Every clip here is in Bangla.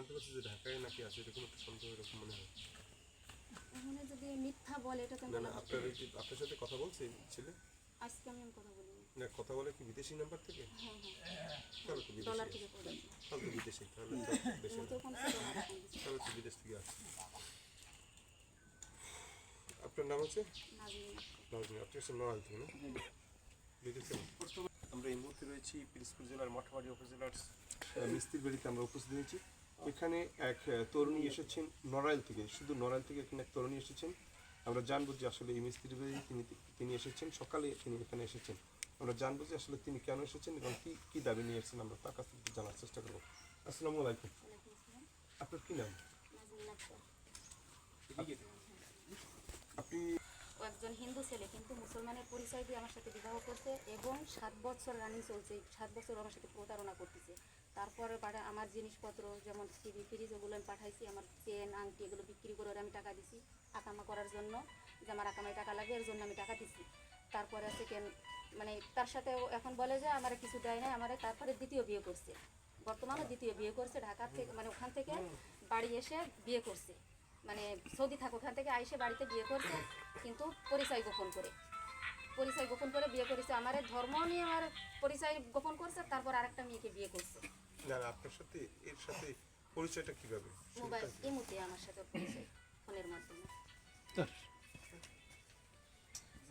জানতে পারছি যে ঢাকায় নাকি আছে এরকম একটা সন্দেহ এরকম মনে হয় এখানে যদি মিথ্যা বলে এটা তো না না আপনার যে আপনার সাথে কথা বলছে ছেলে? আজকে আমি কথা বলিনি। না কথা বলে কি বিদেশি নাম্বার থেকে? হ্যাঁ হ্যাঁ। তাহলে তো বিদেশি। থেকে তাহলে তো বিদেশি তাহলে তো দেশে মুখে কোন ডলার এখন দিচ্ছি তাহলে তো বিদেশ থেকে আসছে। আপনার নাম হচ্ছে? আপনি থেকে না? আমরা এই মুহূর্তে রয়েছি পিরিজপুর জেলার মঠবাড়ি উপজেলার আহ, মিস্ত্রির বাড়িতে আমরা উপস্থিত হয়েছি। এখানে এক তরুণী এসেছেন নড়াইল থেকে। শুধু নড়াইল থেকে এখানে এক তরুণী এসেছেন। আমরা জানব যে আসলে এই মিস্ত্রির বাড়ি তিনি তিনি এসেছেন। সকালে তিনি এখানে এসেছেন। আমরা জানব যে আসলে তিনি কেন এসেছেন এবং কি কি দাবি নিয়ে এসেছেন আমরা তার কাছ থেকে জানার চেষ্টা করব। আসসালামু আলাইকুম। আপনার কি নাম? আপনি একজন হিন্দু ছেলে, কিন্তু মুসলমানের পরিচয় দিয়ে আমার সাথে বিবাহ করছে এবং সাত বছর রানিং চলছে। সাত বছর আমার সাথে প্রতারণা করতেছে। তারপরে পাঠা, আমার জিনিসপত্র, যেমন টিভি ফ্রিজ ওগুলো আমি পাঠাইছি, আমার চেন আংটি, এগুলো বিক্রি করে আমি টাকা দিছি আকামা করার জন্য, যে আমার আকামায় টাকা লাগবে এর জন্য আমি টাকা দিছি। তারপরে সেকেন্ড মানে তার সাথে এখন বলে যে, আমার কিছু দেয় না আমার তারপরে দ্বিতীয় বিয়ে করছে। বর্তমানে দ্বিতীয় বিয়ে করছে, ঢাকা থেকে মানে ওখান থেকে বাড়ি এসে বিয়ে করছে। মানে সৌদি থাক, ওখান থেকে আইসে বাড়িতে বিয়ে করছে, কিন্তু পরিচয় গোপন করে। পরিচয় গোপন করে বিয়ে করেছে। আমার ধর্ম নিয়ে আমার পরিচয় গোপন করছে, তারপর আরেকটা মেয়েকে বিয়ে করছে। না আপনার সাথে এর সাথে পরিচয়টা কীভাবে? মোবাইল ইমুতে আমার সাথে পরিচয় ফোনের মাধ্যমে।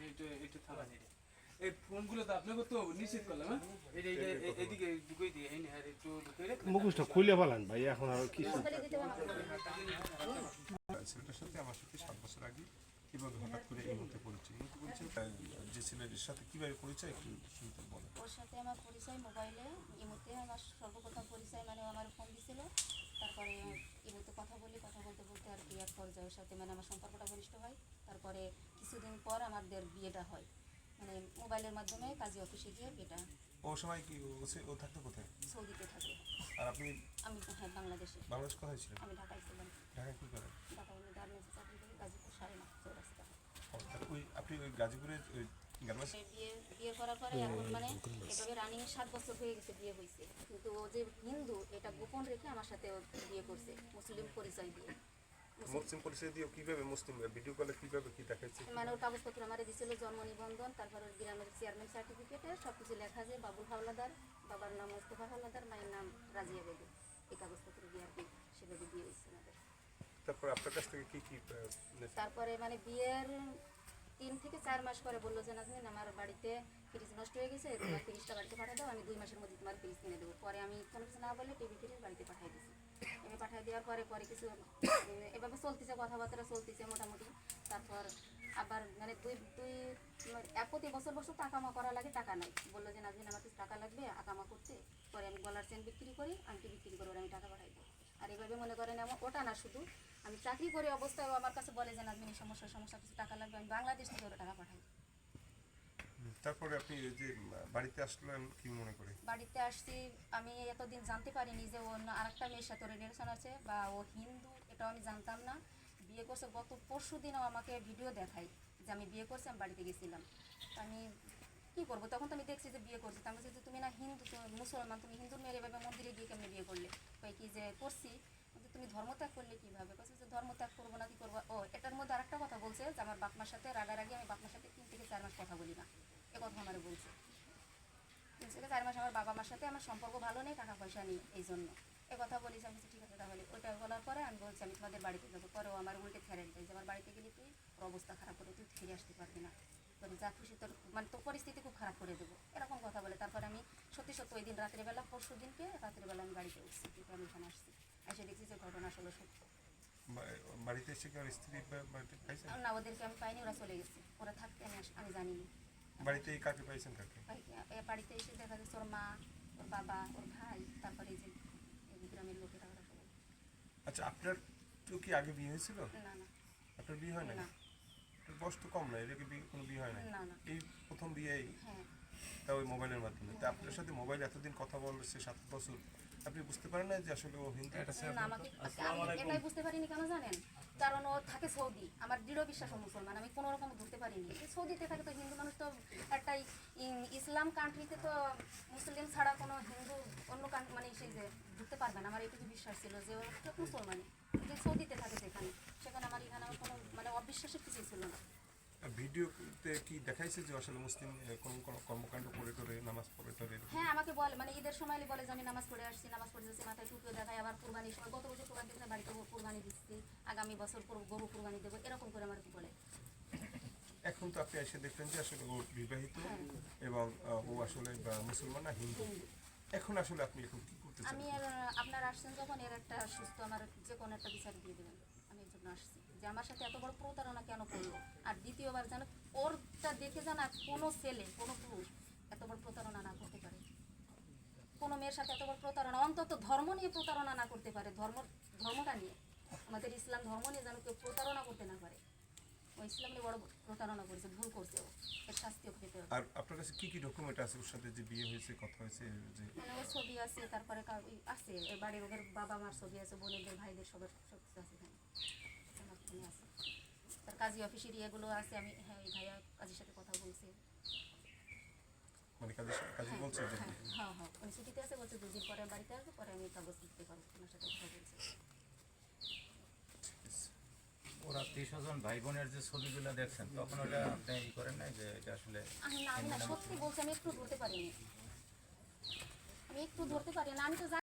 এটা এটা থাকা এই ফোনগুলো তো আপনাকে তো নিশ্চিত করলাম হ্যাঁ? এটা এদিকে দিয়ে এই হ্যাঁ একটু মুখোশটা খুলে ফেলান ভাই এখন আর কি মোবাইলে দিতে পারব না। ছেলেটার সাথে আমার সাথে সাত বছর আগে কীভাবে হঠাৎ করে এই মুহূর্তে পরিচয়? এই মুহূর্তে যে ছেলের সাথে কীভাবে পরিচয় একটু শুনতে বলেন। ওর সাথে আমার পরিচয় মোবাইলে ইমুতে আমার সর্বপ্রথম পরিচয় মানে আমার ফোন দিছিল। তারপরে ইমুতে কথা বলি কথা বলতে বলতে আর কি এক পর্যায়ের সাথে মানে আমার সম্পর্কটা ঘনিষ্ঠ হয়। তারপরে কিছুদিন পর আমাদের বিয়েটা হয়। মানে মোবাইলের মাধ্যমে কাজী অফিসে গিয়ে বিয়েটা ও সময় কি ও থাকতো কোথায়? সৌদিতে থাকে। আর আপনি আমি হ্যাঁ বাংলাদেশে। বাংলাদেশ কোথায় ছিলেন? আমি ঢাকায় ছিলাম। ঢাকায় কি করেন? ঢাকা আমি গার্মেন্টসে চাকরি করি গাজীপুর সাড়ে না চৌরাস্তা ওই আপনি ওই গাজীপুরের বিয়ে বিয়ে করার পরে এখন মানে এভাবে রানিং সাত বছর হয়ে গেছে বিয়ে হয়েছে কিন্তু ও যে হিন্দু এটা গোপন রেখে আমার সাথে বিয়ে করছে মুসলিম পরিচয় দিয়ে। মুসলিম পরিচয় দিয়ে কীভাবে মুসলিম ভিডিও কলে কীভাবে কি দেখাচ্ছে মানে ওর কাগজপত্র আমার দিছিল জন্ম নিবন্ধন তারপর ওর গ্রামের চেয়ারম্যান সার্টিফিকেটে সব কিছু লেখা যে বাবুল হাওলাদার বাবার নাম মোস্তফা হাওলাদার মায়ের নাম রাজিয়া বেগম। এই কাগজপত্র দিয়ে আর কি সেভাবে বিয়ে হয়েছে আমাদের। তারপর আপনার কাছ থেকে কি কি তারপরে মানে বিয়ের তিন থেকে চার মাস পরে বলল যে নাজমিন আমার বাড়িতে ফ্রিজ নষ্ট হয়ে গেছে, তোমার ফ্রিজটা বাড়িতে পাঠিয়ে দাও, আমি দুই মাসের মধ্যে তোমার ফ্রিজ কিনে দেবো। পরে আমি কোনো কিছু না বলে টিভি ফ্রিজ বাড়িতে পাঠিয়ে দিছি আমি পাঠিয়ে দেওয়ার পরে পরে কিছু এভাবে চলতেছে, কথাবার্তা চলতেছে মোটামুটি। তারপর আবার মানে দুই দুই মানে এক প্রতি বছর বছর টাকামা করা লাগে, টাকা নাই। বলল যে নাজমিন আমার কিছু টাকা লাগবে আকামা করতে। পরে আমি গলার চেন বিক্রি করি, আংটি বিক্রি করে আমি টাকা পাঠাই দিই। আর এইভাবে মনে করেন এমন ওটা না শুধু আমি চাকরি করে অবস্থায় আমার কাছে বলে যে নাজমিন সমস্যা সমস্যা কিছু টাকা লাগবে আমি বাংলাদেশ থেকে ওরা টাকা পাঠাই। তারপরে আপনি ওই যে বাড়িতে আসলেন কি মনে করে? বাড়িতে আসছি আমি এতদিন জানতে পারিনি যে ও অন্য আরেকটা মেয়ের সাথে রিলেশন আছে বা ও হিন্দু এটাও আমি জানতাম না। বিয়ে করছে গত পরশু দিনও আমাকে ভিডিও দেখাই যে আমি বিয়ে করছি আমি বাড়িতে গেছিলাম। আমি কি করব? তখন তো আমি দেখছি যে বিয়ে করছি। তা আমি বলছি যে তুমি না হিন্দু মুসলমান তুমি হিন্দুর মেয়ের এভাবে মন্দিরে গিয়ে কেমনি বিয়ে করলে? কই কি যে করছি। তুমি ধর্মত্যাগ করলে কীভাবে? বলছে যে ধর্মত্যাগ করব না, কি করব? ও, এটার মধ্যে আরেকটা কথা বলছে যে আমার বাপমার সাথে রাগারাগি, আমি বাপমার সাথে তিন থেকে চার মাস কথা বলি না। এ কথা আমার বলছে। তিন থেকে চার মাস আমার বাবা মার সাথে আমার সম্পর্ক ভালো নেই টাকা পয়সা নেই, এই জন্য। এ কথা বলিস আমি ঠিক আছে, তাহলে ওইটা বলার পরে আমি বলছি, আমি তোমাদের বাড়িতে যাব। পরেও আমার উল্টে দেয় যে আমার বাড়িতে গেলে তুই তোর অবস্থা খারাপ করে তুই ফিরে আসতে পারবি না। বলি যা খুশি, তোর মানে তোর পরিস্থিতি খুব খারাপ করে দেবো। এরকম কথা বলে। তারপর আমি সত্যি সত্যি ওই দিন রাত্রিবেলা পরশু দিনকে রাত্রিবেলা আমি বাড়িতে উঠছি আমি এখানে আসছি। ঘটনা আসলে সত্য। বাড়িতে এসে কি আর স্ত্রী বাড়িতে পাইছেন না ওদেরকে আমি পাইনি ওরা চলে গেছে। ওরা থাকতে আমি আমি জানিনি। বাড়িতে কাকে পাইছেন কাকে? বাড়িতে এসে দেখা যাচ্ছে ওর মা ওর বাবা ওর ভাই তারপরে যে গ্রামের লোকেরা ওরা আচ্ছা আপনার তো কি আগে বিয়ে হয়েছিল? না না। আপনার বিয়ে হয় না। বয়স তো কম না বিয়ে কোনো বিয়ে হয় না এই প্রথম বিয়ে হ্যাঁ। তা ওই মোবাইলের মাধ্যমে। তা আপনার সাথে মোবাইল এতদিন কথা বলছে সাত বছর। আপনি বুঝতে পারেন না যে আসলে ও হিন্দু না আমাকে আমি এটাই বুঝতে পারিনি কেন জানেন? কারণ ও থাকে সৌদি। আমার দৃঢ় বিশ্বাস মুসলমান আমি কোনো রকম ধরতে পারিনি। সৌদিতে থাকে তো হিন্দু মানুষ তো একটা ইসলাম কান্ট্রিতে তো মুসলিম ছাড়া কোনো হিন্দু অন্য কান- মানে সেই যে ঢুকতে পারবে না আমার এটুকু বিশ্বাস ছিল যে ও মুসলমান যে সৌদিতে থাকে সেখানে সেখানে আমার এখানে আমার কোনো মানে অবিশ্বাসের কিছুই ছিল না। ভিডিওতে কি দেখাইছে যে আসলে মুসলিম কর্মকাণ্ড করে করে নামাজ পড়ে টরে হ্যাঁ আমাকে বলে মানে ঈদের সময় বলে যে আমি নামাজ পড়ে আসছি নামাজ পড়ে যাচ্ছি মাথায় টুপিও দেখাই আবার কুরবানির সময় গত বছর কুরবানি দিতে বাড়িতে কুরবানি দিচ্ছি আগামী বছর গরু কুরবানি দেবো এরকম করে আমার বলে। এখন তো আপনি এসে দেখলেন যে আসলে ও বিবাহিত এবং ও আসলে মুসলমান না হিন্দু। এখন আসলে আপনি এখন কি করতে আমি আপনার আসছেন যখন এর একটা সুস্থ আমার যে কোনো একটা বিচার দিয়ে দেবেন। আমি এর জন্য আসছি। যে আমার সাথে এত বড় প্রতারণা কেন করল? আর দ্বিতীয়বার যেন ওরটা দেখে যেন কোনো ছেলে কোনো পুরুষ এত বড় প্রতারণা না করতে পারে। কোনো মেয়ের সাথে এত বড় প্রতারণা অন্তত ধর্ম নিয়ে প্রতারণা না করতে পারে। ধর্ম ধর্মটা নিয়ে। আমাদের ইসলাম ধর্ম নিয়ে যেন কেউ প্রতারণা করতে না পারে। ও ইসলাম নিয়ে বড় প্রতারণা করেছে ভুল করছে ও। এর শাস্তিও পেতে হবে। আর আপনার কাছে কি কি ডকুমেন্ট আছে ওর সাথে যে বিয়ে হয়েছে কথা হয়েছে যে মানে ওর ছবি আছে তারপরে আছে বাড়ির ওদের বাবা মার ছবি আছে বোনেদের ভাইদের সবার সব কিছু আছে এখানে আমার আছে তার কাজী অফিসের ইয়েগুলো আছে আমি হ্যাঁ ওই ভাইয়া কাজীর সাথে কথা বলছি। মানে কাজে কাজে বলছে হ্যাঁ হ্যাঁ হ্যাঁ উনি ছুটিতে আছে বলছে দুদিন পরে বাড়িতে আসবে পরে আমি কাগজ দিতে পারব ওনার সাথে কথা বলছি। ওর ভাই বোনের যে ছবিগুলো দেখছেন তখন ওটা আপনি ই করেন না যে এটা আসলে আমি না না সত্যি বলছি আমি একটু ধরতে পারিনি। আমি একটু ধরতে পারি না আমি তো জানি